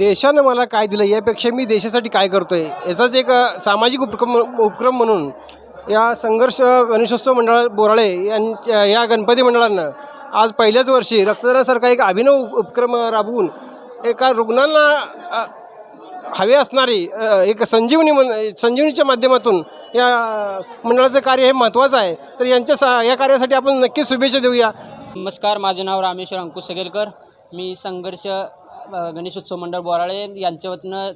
देशानं मला काय दिलं यापेक्षा मी देशासाठी काय करतो आहे याचाच एक सामाजिक उपक्रम उपक्रम म्हणून या संघर्ष गणेशोत्सव मंडळ बोराळे यांच्या या गणपती मंडळानं आज पहिल्याच वर्षी रक्तदानासारखा एक अभिनव उपक्रम राबवून एका रुग्णांना हवे असणारी एक संजीवनी म्हण संजीवनीच्या माध्यमातून या मंडळाचं कार्य हे महत्त्वाचं आहे. तर यांच्या सा या कार्यासाठी आपण नक्कीच शुभेच्छा देऊया. नमस्कार माझे नाव रामेश्वर अंकुश सगेलकर. मी संघर्ष गणेशोत्सव मंडळ बोराळे यांच्या वतीनं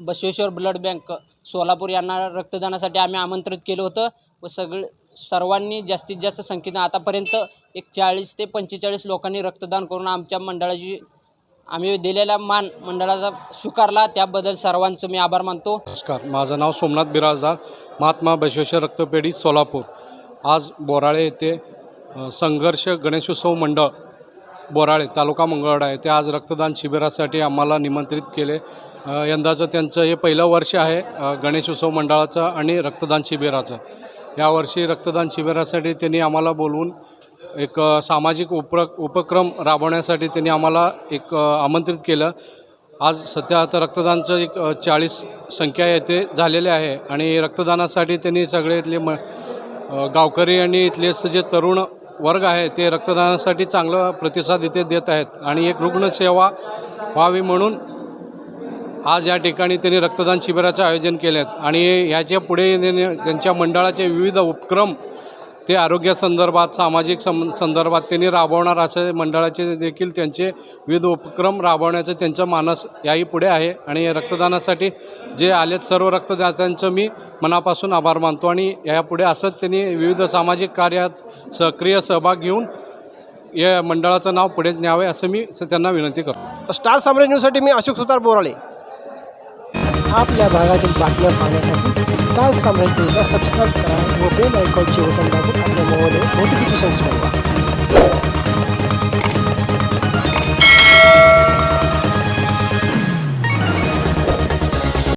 बसवेश्वर ब्लड बँक सोलापूर यांना रक्तदानासाठी आम्ही आमंत्रित केलं होतं व सगळे सर्वांनी जास्तीत जास्त संख्येनं आतापर्यंत एक चाळीस ते पंचेचाळीस लोकांनी रक्तदान करून आमच्या मंडळाची आम्ही दिलेला मान मंडळाचा स्वीकारला. त्याबद्दल सर्वांचं मी आभार मानतो. नमस्कार माझं नाव सोमनाथ बिराजदार महात्मा बसवेश्वर रक्तपेढी सोलापूर. आज बोराळे येथे संघर्ष गणेशोत्सव मंडळ बोराळे तालुका मंगळवाडा आहे. ते आज रक्तदान शिबिरासाठी आम्हाला निमंत्रित केले. यंदाचं त्यांचं हे पहिलं वर्ष आहे गणेश गणेशोत्सव मंडळाचं आणि रक्तदान शिबिराचं. यावर्षी रक्तदान शिबिरासाठी त्यांनी आम्हाला बोलवून एक सामाजिक उप्र उपक्रम राबवण्यासाठी त्यांनी आम्हाला एक आमंत्रित केलं. आज सध्या आता रक्तदानचं एक चाळीस संख्या येथे झालेले आहे आणि रक्तदानासाठी त्यांनी सगळे इथले म गावकरी आणि इथले जे तरुण वर्ग आहे ते रक्तदानासाठी चांगलं प्रतिसाद इथे देत आहेत. आणि एक रुग्णसेवा व्हावी म्हणून आज या ठिकाणी त्यांनी रक्तदान शिबिराचे आयोजन केले आहेत आणि ह्याच्या पुढे त्यांच्या मंडळाचे विविध उपक्रम ते आरोग्यासंदर्भात सामाजिक सं संदर्भात त्यांनी राबवणार असे मंडळाचे देखील त्यांचे विविध उपक्रम राबवण्याचं त्यांचं मानस याही पुढे आहे. आणि रक्तदानासाठी जे आलेत सर्व रक्तदात्यांचं मी मनापासून आभार मानतो आणि यापुढे असंच त्यांनी विविध सामाजिक कार्यात सक्रिय सहभाग घेऊन या मंडळाचं नाव पुढे न्यावे असं मी त्यांना विनंती करतो. स्टार साम्राज्य न्यूजसाठी मी अशोक सुतार बोराळे. आपल्या भागातील बातम्या पाहण्यासाठी स्टार साम्राज्याला सबस्क्राईब करा व बेल आयकॉनचे बटन दाबून आपल्या मोबाईलवर नोटिफिकेशन्स मिळवा